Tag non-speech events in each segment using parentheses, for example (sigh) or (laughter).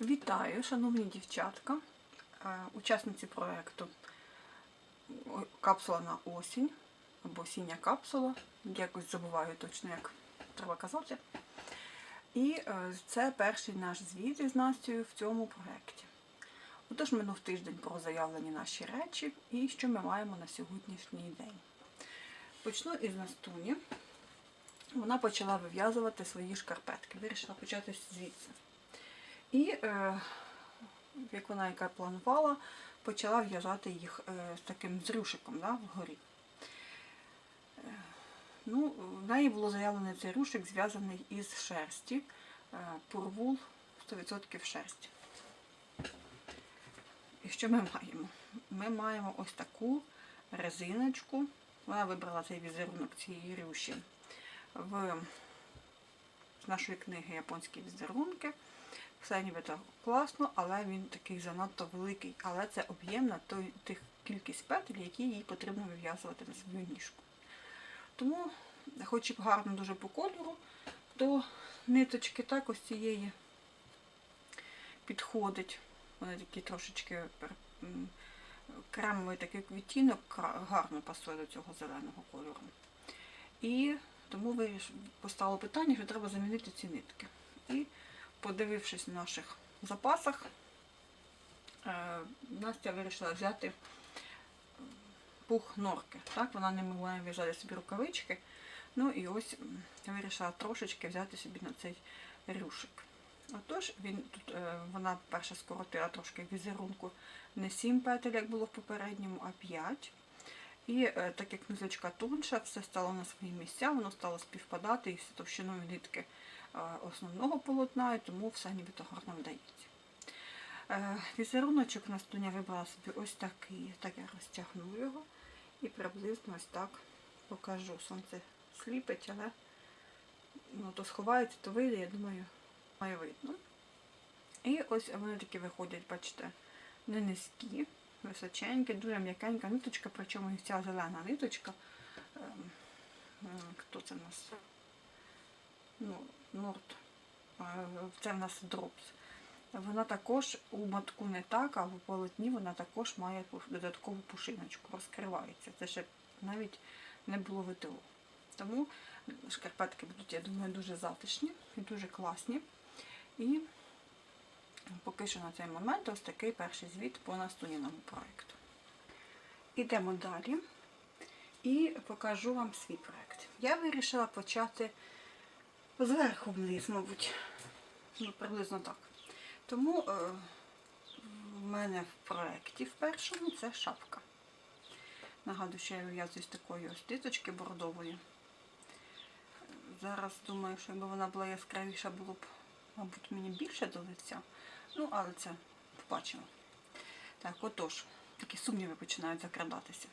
Вітаю, шановні дівчатка, е, учасниці проєкту Капсула на осінь або сіня капсула. Якось забуваю точно, як треба казати. І е, це перший наш звіт із Настю в цьому проєкті. Отож, минув тиждень про заявлені наші речі і що ми маємо на сьогоднішній день. Почну із Настуні. Вона почала вив'язувати свої шкарпетки. Вирішила почати звідси. І, е, як вона яка планувала, почала в'язати їх е, з таким зрюшиком да, вгорі. Е, ну, в неї було заявлено цей рушик зв'язаний із шерсті. Е, Пурвул 100% шерсті. І що ми маємо? Ми маємо ось таку резиночку. Вона вибрала цей візерунок цієї рюші в з нашої книги Японські візерунки. Все нібито класно, але він такий занадто великий. Але це об'єм на той, тих кількість петель, які їй потрібно вив'язувати на свою ніжку. Тому, хоч і гарно дуже по кольору, то ниточки так ось цієї підходить. Вони такі трошечки кремовий такий відтінок гарно пасує до цього зеленого кольору. І тому постало питання, що треба замінити ці нитки. І подивившись в наших запасах, е, Настя вирішила взяти пух норки. Так, вона не могла в'язати собі рукавички. Ну і ось вирішила трошечки взяти собі на цей рюшик. Отож, він тут е, вона перша скоротила трошки візерунку не 7 петель, як було в попередньому, а 5. І е, так як низочка тонша, все стало на свої місця, воно стало співпадати із товщиною нитки основного полотна, і тому все нібито гарно вдається. Е, Візеруночок на стуня вибрала собі ось такий, так я розтягну його і приблизно ось так покажу. Сонце сліпить, але ну, то сховається, то вийде, я думаю, має видно. І ось вони такі виходять, бачите, не низькі, височенькі, дуже м'якенька ниточка, причому ця зелена ниточка. ем, Хто це в нас? Ну, Норд. Е, Це в нас дропс. Вона також у матку не так, а в полотні вона також має додаткову пушиночку, розкривається. Це ще навіть не було ВТО. Тому шкарпетки будуть, я думаю, дуже затишні і дуже класні. І поки що на цей момент ось такий перший звіт по настуніному проєкту. Ідемо далі і покажу вам свій проєкт. Я вирішила почати зверху вниз, мабуть, ну, приблизно так. Тому е, в мене в проєкті в першому це шапка. Нагадую, що я вив'язую з такої ось диточки бордової. Зараз думаю, що якби вона була яскравіша, було б, мабуть, мені більше до лиця. Ну, але це побачимо. Так, отож, такі сумніви починають закрадатися.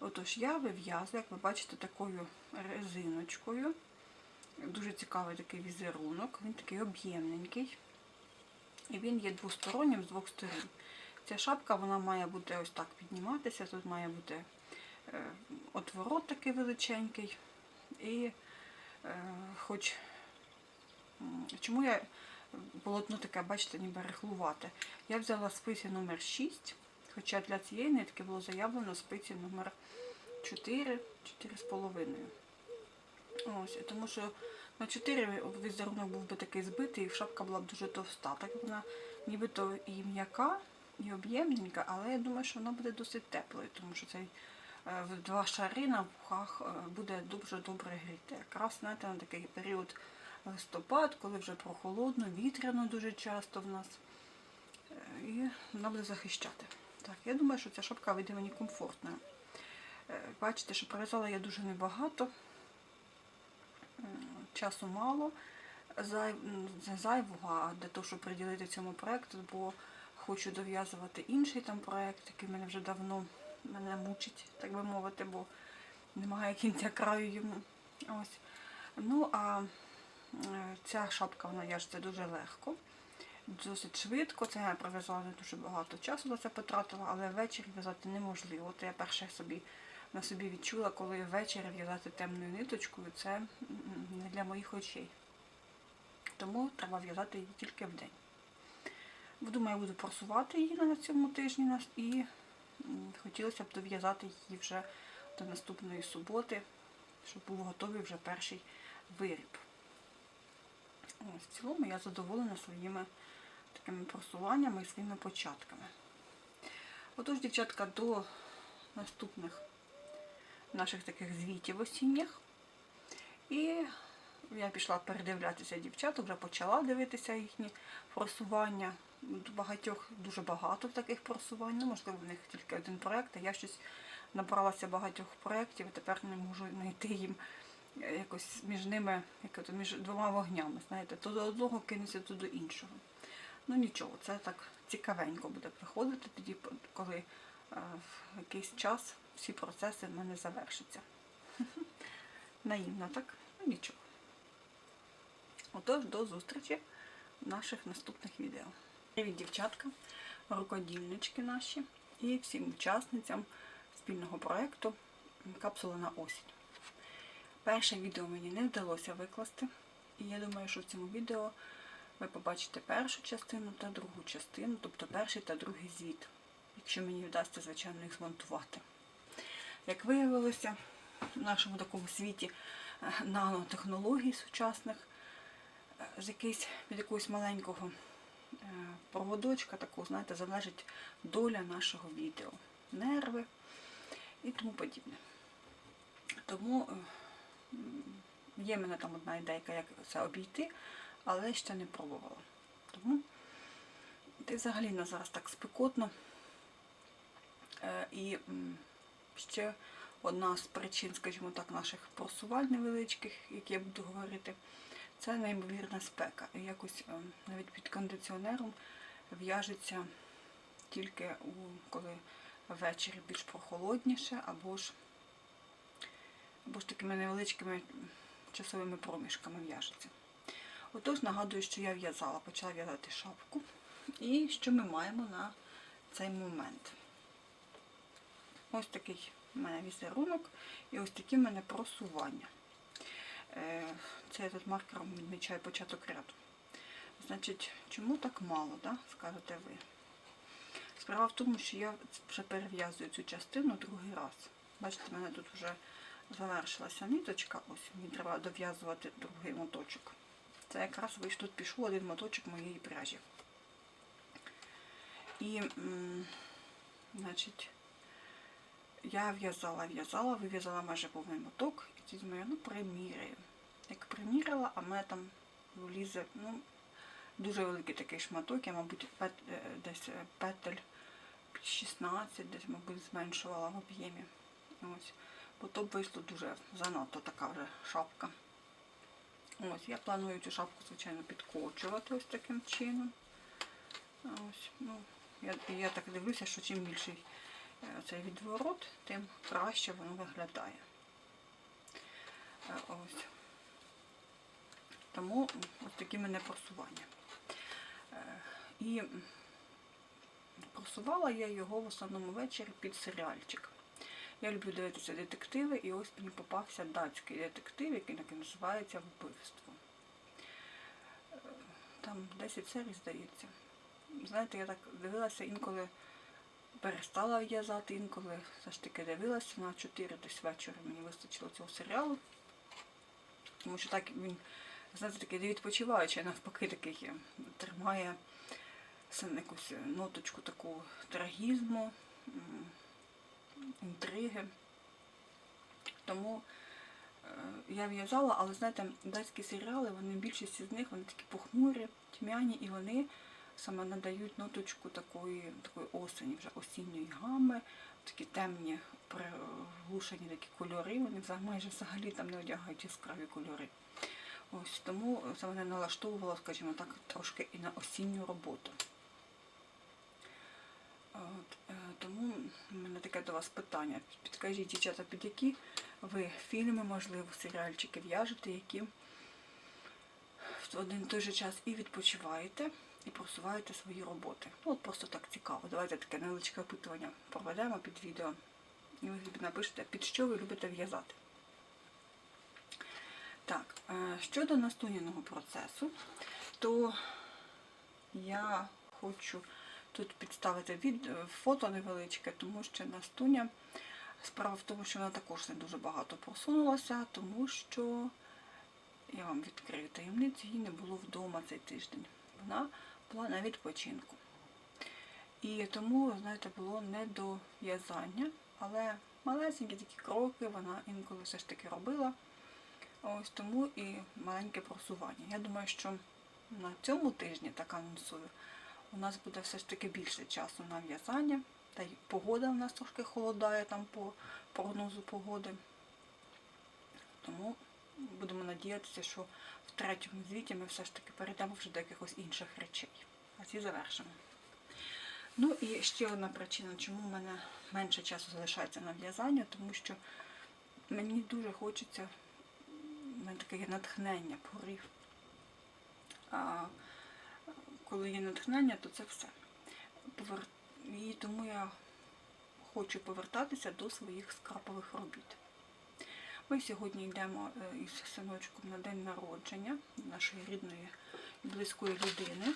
Отож, я вив'язую, як ви бачите, такою резиночкою. Дуже цікавий такий візерунок, він такий об'ємненький. І він є двостороннім з двох сторін. Ця шапка вона має бути ось так підніматися. Тут має бути е, отворот такий величенький. І е, хоч чому я полотно таке, бачите, ніби рихлувате. Я взяла спиці номер 6, хоча для цієї нитки було заявлено спиці номер 4, 4,5. Ось, тому що на 4 візерунок був би такий збитий, і шапка була б дуже товста. Так вона нібито і м'яка, і об'ємненька, але я думаю, що вона буде досить теплою, тому що цей е, два шари на вухах е, буде дуже добре гріти. Якраз знаєте, на такий період листопад, коли вже прохолодно, вітряно дуже часто в нас. Е, І вона буде захищати. Так, я думаю, що ця шапка вийде мені комфортною. Бачите, що пров'язала я дуже небагато, часу мало, Зай... зайвого, для того, щоб приділити цьому проєкту, бо хочу дов'язувати інший там проєкт, який мене вже давно мене мучить, так би мовити, бо немає кінця краю йому. Ось. Ну, а е, ця шапка вона в'яжеться дуже легко, досить швидко. Це я пров'язала дуже багато часу за це потратила, але ввечері в'язати неможливо. От я перше собі на собі відчула, коли ввечері в'язати темною ниточкою, це не для моїх очей. Тому треба в'язати її тільки вдень. Думаю, я буду просувати її на цьому тижні і хотілося б дов'язати її вже до наступної суботи, щоб був готовий вже перший виріб. В цілому я задоволена своїми такими просуваннями і своїми початками. Отож, дівчатка, до наступних наших таких звітів осінніх. І я пішла передивлятися дівчат, вже почала дивитися їхні просування. Багатьох дуже багато таких просувань. Ну, можливо, в них тільки один проєкт, а я щось набралася багатьох проєктів, і тепер не можу знайти їм е, якось між ними, як то, між двома вогнями. Знаєте, то до одного кинеться, то до іншого. Ну нічого, це так цікавенько буде приходити тоді, коли е, в якийсь час всі процеси в мене завершаться. (laughs) Наївно, так? Ну нічого. Отож, до зустрічі в наших наступних відео. Привіт, дівчатка, рукодільнички наші і всім учасницям спільного проєкту Капсула на осінь. Перше відео мені не вдалося викласти, і я думаю, що в цьому відео ви побачите першу частину та другу частину, тобто перший та другий звіт, якщо мені вдасться, звичайно, їх змонтувати. Як виявилося, в нашому такому світі е, нанотехнологій сучасних, е, з якийсь, від якогось маленького е, проводочка, такого, знаєте, залежить доля нашого відео, нерви і тому подібне. Тому є в мене там одна ідейка, як це обійти, але ще не пробувала. Тому ти взагалі на зараз так спекотно. І ще одна з причин, скажімо так, наших просувань невеличких, які я буду говорити, це неймовірна спека. Якось е, навіть під кондиціонером в'яжеться тільки у, коли ввечері більш прохолодніше, або ж, або ж такими невеличкими часовими проміжками в'яжеться. Отож, нагадую, що я в'язала, почала в'язати шапку. І що ми маємо на цей момент. Ось такий в мене візерунок і ось такі в мене просування. Е, Це я тут маркером відмічаю початок ряду. Значить, чому так мало, да? скажете ви? Справа в тому, що я вже перев'язую цю частину другий раз. Бачите, в мене тут вже завершилася ниточка, ось мені треба дов'язувати другий моточок. Це якраз вийшло, тут пішов один моточок моєї пряжі. І, значить, я в'язала, в'язала, вив'язала майже повний моток, і тоді думаю, ну приміряю. Як приміряла, а мене там влізе, ну, дуже великий такий шматок, я, мабуть, пет, е, десь е, петель 16, десь, мабуть, зменшувала в об'ємі. Ось. Бо то вийшло дуже занадто така вже шапка. Ось, я планую цю шапку, звичайно, підкочувати ось таким чином. Ось, ну, я, я так дивлюся, що чим більший цей відворот, тим краще воно виглядає. Е, Ось. Тому ось такі мене просування. Е, І просувала я його в основному ввечері під серіальчик. Я люблю дивитися детективи, і ось мені попався датський детектив, який так і називається Вбивство. Е, Там 10 серій, здається. Знаєте, я так дивилася інколи перестала в'язати, інколи все ж таки дивилася на 4 десь вечора. Мені вистачило цього серіалу. Тому що так він, знаєте, такий не відпочиваючий, навпаки, такий е, тримає якусь ноточку таку трагізму, інтриги. Тому е, я в'язала, але знаєте, датські серіали, вони більшість з них вони такі похмурі, тьмяні, і вони саме надають ноточку такої, такої осені, вже осінньої гами, такі темні, приглушені такі кольори, вони майже взагалі там не одягають яскраві кольори. Ось тому це мене налаштовувало, скажімо так, трошки і на осінню роботу. От, е, тому в мене таке до вас питання. Підкажіть, дівчата, під які ви фільми, можливо, серіальчики в'яжете, які в один той же час і відпочиваєте, і просуваєте свої роботи. Ну, от просто так цікаво. Давайте таке невеличке опитування проведемо під відео. І ви напишете, під що ви любите в'язати. Так, е, щодо настуняного процесу, то я хочу тут підставити від... е, фото невеличке, тому що Настуня. Справа в тому, що вона також не дуже багато просунулася, тому що я вам відкрию таємницю, її не було вдома цей тиждень. Вона була на відпочинку. І тому, знаєте, було не до в'язання, але малесенькі такі кроки вона інколи все ж таки робила. Ось тому і маленьке просування. Я думаю, що на цьому тижні, так анонсую, у нас буде все ж таки більше часу на в'язання. Та й погода в нас трошки холодає там по прогнозу погоди. Тому будемо надіятися, що в третьому звіті ми все ж таки перейдемо вже до якихось інших речей. А ці завершимо. Ну і ще одна причина, чому в мене менше часу залишається на в'язання, тому що мені дуже хочеться, в мене таке натхнення, порив. А коли є натхнення, то це все. І тому я хочу повертатися до своїх скрапових робіт. Ми сьогодні йдемо е, із синочком на день народження нашої рідної і близької людини.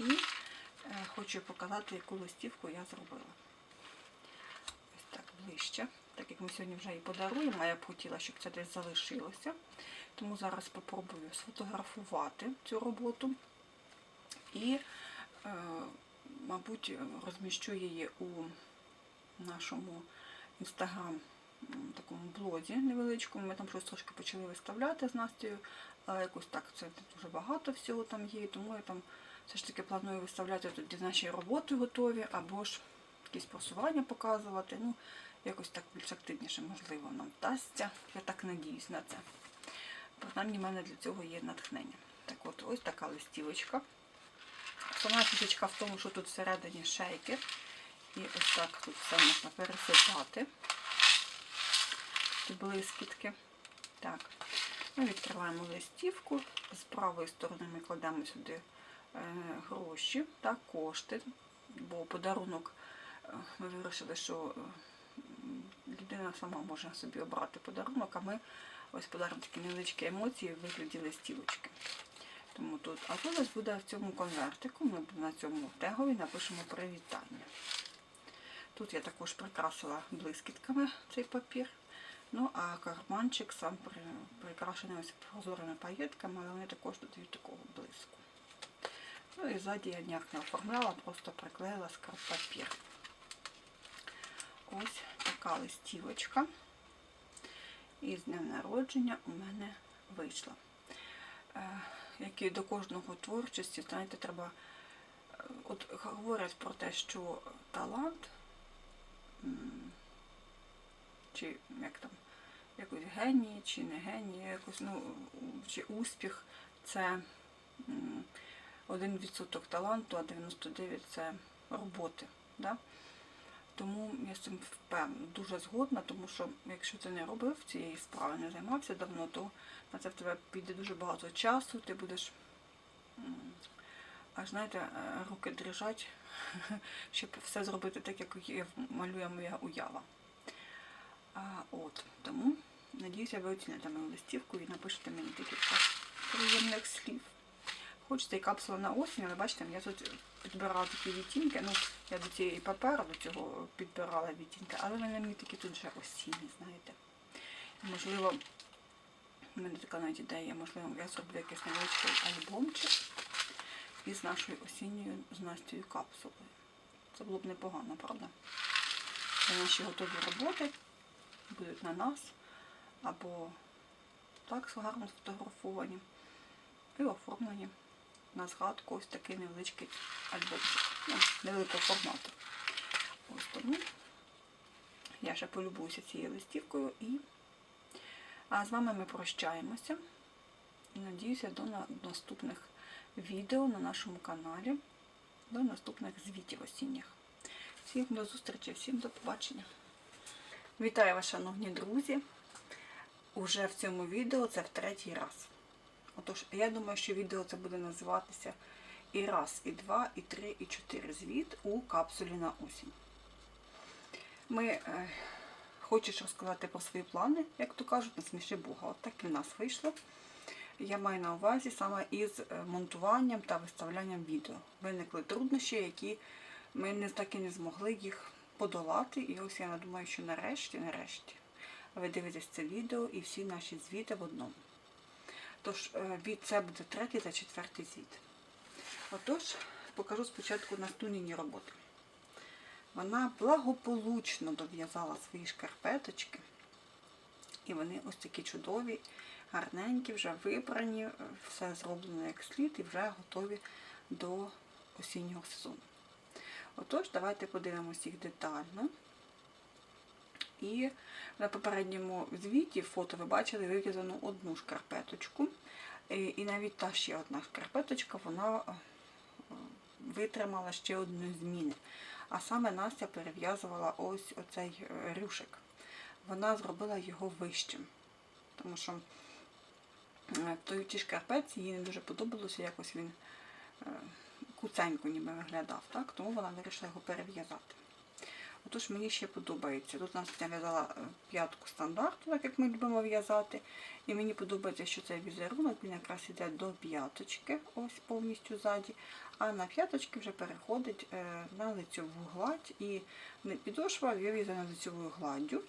І е, хочу показати, яку листівку я зробила. Ось так ближче. Так як ми сьогодні вже її подаруємо, а я б хотіла, щоб це десь залишилося. Тому зараз спробую сфотографувати цю роботу і, е, мабуть, розміщу її у нашому інстаграм такому блозі невеличкому. Ми там щось трошки почали виставляти з Настею, якось так це дуже багато всього там є, тому я там все ж таки планую виставляти де наші роботи готові, або ж якісь просування показувати. Ну, якось так більш активніше, можливо, нам вдасться. Я так надіюсь на це. Принаймні, в мене для цього є натхнення. Так от, ось така листівочка. Основна фішечка в тому, що тут всередині шейкер. І ось так тут все можна пересипати. Блискітки. Так, ми відкриваємо листівку. З правої сторони ми кладемо сюди е, гроші та кошти, бо подарунок е, ми вирішили, що е, людина сама може собі обрати подарунок, а ми ось подаримо такі невеличкі емоції в вигляді листівочки. Тому тут, а тут буде в цьому конвертику, ми на цьому тегові напишемо привітання. Тут я також прикрасила блискітками цей папір. Ну, а карманчик сам прикрашений ось прозорими паєтками, але вони також додають такого блиску. Ну і ззаді я ніяк не оформляла, просто приклеїла папір. Ось така листівочка. І з днем народження у мене вийшла. Е, Як і до кожного творчості, знаєте, треба. е, От говорять про те, що талант, чи як там, якось геній, чи не геній, якось, ну, чи успіх це м, 1% таланту, а 99% це роботи. Да? Тому я з цим впевнена, дуже згодна, тому що якщо ти не робив цієї справи, не займався давно, то на це в тебе піде дуже багато часу, ти будеш аж знаєте, е, руки дрижать, (laughs) щоб все зробити так, як малює моя уява. А, от, тому надіюся, ви оціните мою листівку і напишете мені декілька приємних слів. Хочеться і капсула на осінь, але бачите, я тут підбирала такі відтінки. Ну, я до цієї паперу до цього підбирала відтінки, але вони мені такі тут вже осінні, знаєте. Можливо, в мене така навіть ідея, можливо, я зроблю якийсь невеличкий альбомчик із нашою осінньою з Настю капсулою. Це було б непогано, правда? Це наші готові роботи будуть на нас або так гарно сфотографовані і оформлені на згадку ось такий невеличкий альбомчик. Ну, невеликого формату. Ось тому я ще полюбуюся цією листівкою і а з вами ми прощаємося. Надіюся до наступних відео на нашому каналі, до наступних звітів осінніх. Всім до зустрічі, всім до побачення. Вітаю вас, шановні друзі! Уже в цьому відео це в третій раз. Отож, я думаю, що відео це буде називатися і раз, і два, і три, і чотири звіт у капсулі на осінь. Ми е, хочеш розказати про свої плани, як то кажуть, на сміші Бога. От так і в нас вийшло. я маю на увазі саме із е, монтуванням та виставлянням відео. Виникли труднощі, які ми не так і не змогли їх подолати. І ось я думаю, що нарешті, нарешті, ви дивитесь це відео і всі наші звіти в одному. Тож, е, це буде третій та четвертий звіт. Отож, покажу спочатку настунені роботи. Вона благополучно дов'язала свої шкарпеточки. І вони ось такі чудові, гарненькі, вже вибрані, все зроблено як слід і вже готові до осіннього сезону. Отож, давайте подивимося їх детально. І на попередньому звіті фото ви бачили вив'язану одну шкарпеточку. І навіть та ще одна шкарпеточка, вона е, витримала ще одну зміни. А саме Настя перев'язувала ось оцей е, рюшик. Вона зробила його вищим. Тому що е, в той тій шкарпетці їй не дуже подобалося, якось він е, куценько ніби виглядав. Так? Тому вона вирішила його перев'язати. Отож, мені ще подобається. Тут нас я в'язала е, п'ятку стандарту, так як ми любимо в'язати. І мені подобається, що цей візерунок він якраз іде до п'яточки, ось повністю ззаді. А на п'яточки вже переходить е, на лицьову гладь. І підошва вив'язана лицьовою гладдю.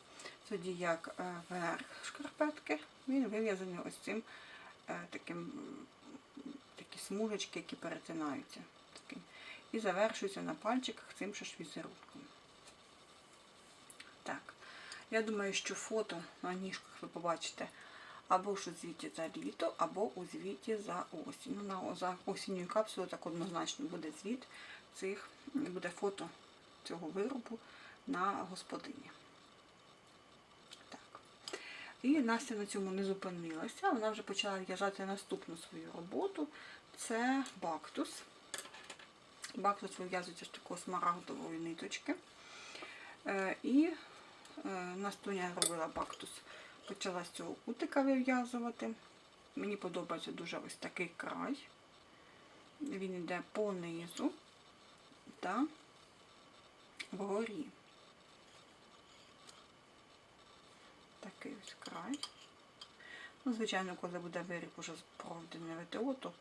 Тоді як е, верх шкарпетки, він вив'язаний ось цим таким такі смужечки, які перетинаються. І завершується на пальчиках цим ж візерунком. Я думаю, що фото на ніжках ви побачите або ж у звіті за літо, або у звіті за осінь. Ну, за осінню капсулу так однозначно буде звіт цих, буде фото цього виробу на господині. Так. І Настя на цьому не зупинилася, вона вже почала в'язати наступну свою роботу. Це бактус. Бактус вив'язується з такої смарагдової ниточки. Е, І Настуня робила бактус, почала з цього кутика вив'язувати. Мені подобається дуже ось такий край. Він йде по низу та вгорі. Такий ось край. Ну, звичайно, коли буде виріб уже проведений ВТО, то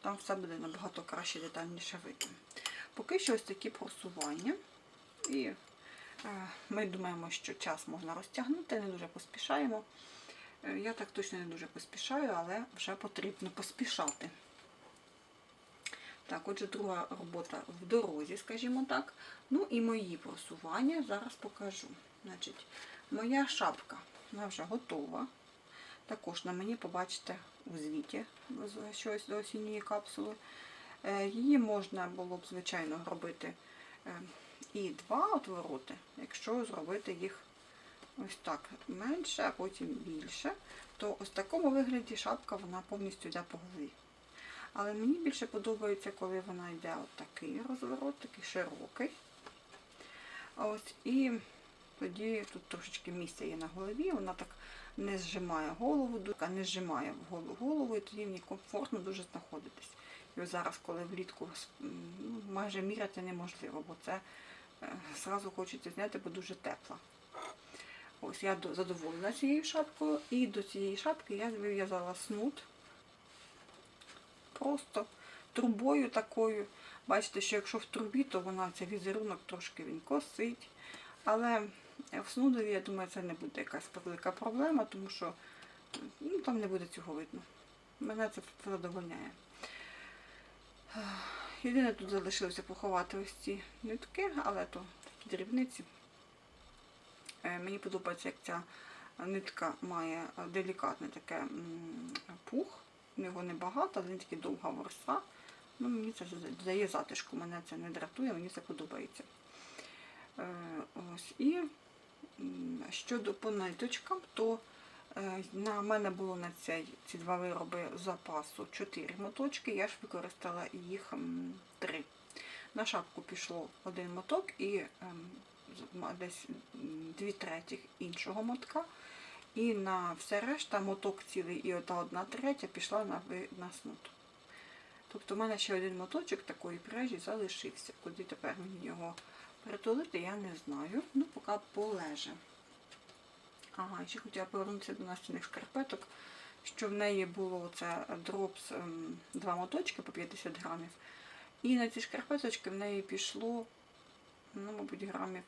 там все буде набагато краще детальніше видно. Поки що ось такі просування. І е, ми думаємо, що час можна розтягнути, не дуже поспішаємо. Е, Я так точно не дуже поспішаю, але вже потрібно поспішати. Так, отже, друга робота в дорозі, скажімо так. Ну і мої просування зараз покажу. Значить, моя шапка вона вже готова. Також на мені побачите у звіті щось до осінньої капсули. Е, Її можна було б, звичайно, робити е, і два отвороти, якщо зробити їх ось так менше, а потім більше, то ось в такому вигляді шапка вона повністю йде по голові. Але мені більше подобається, коли вона йде от такий розворот, такий широкий. Ось, і тоді тут трошечки місця є на голові, вона так не зжимає голову, не зжимає голову, і тоді в комфортно дуже знаходитись. І зараз, коли влітку ну, майже міряти неможливо, бо це е, зразу хочеться зняти, бо дуже тепла. Ось я задоволена цією шапкою, і до цієї шапки я вив'язала снуд просто трубою такою. Бачите, що якщо в трубі, то вона цей візерунок трошки він косить. Але в снудові, я думаю, це не буде якась велика проблема, тому що ну, там не буде цього видно. Мене це задовольняє. Єдине тут залишилося поховати ось ці нитки, але то такі дрібниці. Е, Мені подобається, як ця нитка має делікатний таке пух. В нього небагато, але він такий довга ворса. Ну, мені це дає затишку, мене це не дратує, мені це подобається. Е, ось. І щодо по ниточкам, то е, на мене було на цей, ці два вироби запасу 4 моточки, я ж використала їх 3. На шапку пішло один моток і ем, десь м, дві третіх іншого мотка. І на все решта моток цілий і ота одна третя пішла на, на снуд. Тобто в мене ще один моточок такої пряжі залишився. Куди тепер мені його притулити, я не знаю. Ну, поки полеже. Ага, ще хотіла повернутися до настільних шкарпеток. що в неї було це дропс ем, два моточки по 50 грамів. І на ці шкарпеточки в неї пішло, ну, мабуть, грамів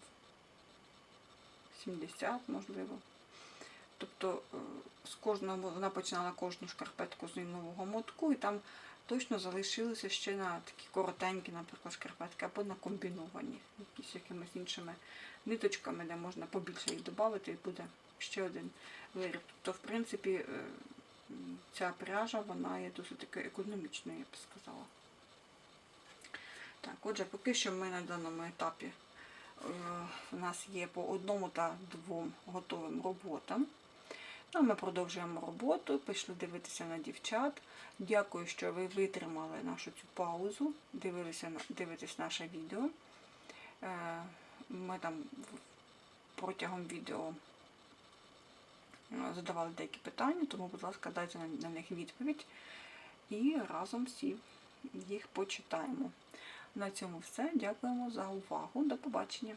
70, можливо. Тобто е, з кожного вона починала кожну шкарпетку з нового мотку, і там точно залишилися ще на такі коротенькі, наприклад, шкарпетки, або на комбіновані, якісь якимись іншими ниточками, де можна побільше їх додати, і буде ще один виріб. Тобто, в принципі, е, ця пряжа вона є досить таки економічною, я б сказала. Так, отже, поки що ми на даному етапі е, у нас є по одному та двом готовим роботам. Ну, ми продовжуємо роботу, пішли дивитися на дівчат. Дякую, що ви витримали нашу цю паузу, дивилися, дивитесь наше відео. Е, Ми там протягом відео е, задавали деякі питання, тому, будь ласка, дайте на, на них відповідь і разом всі їх почитаємо. На цьому все. Дякуємо за увагу. До побачення.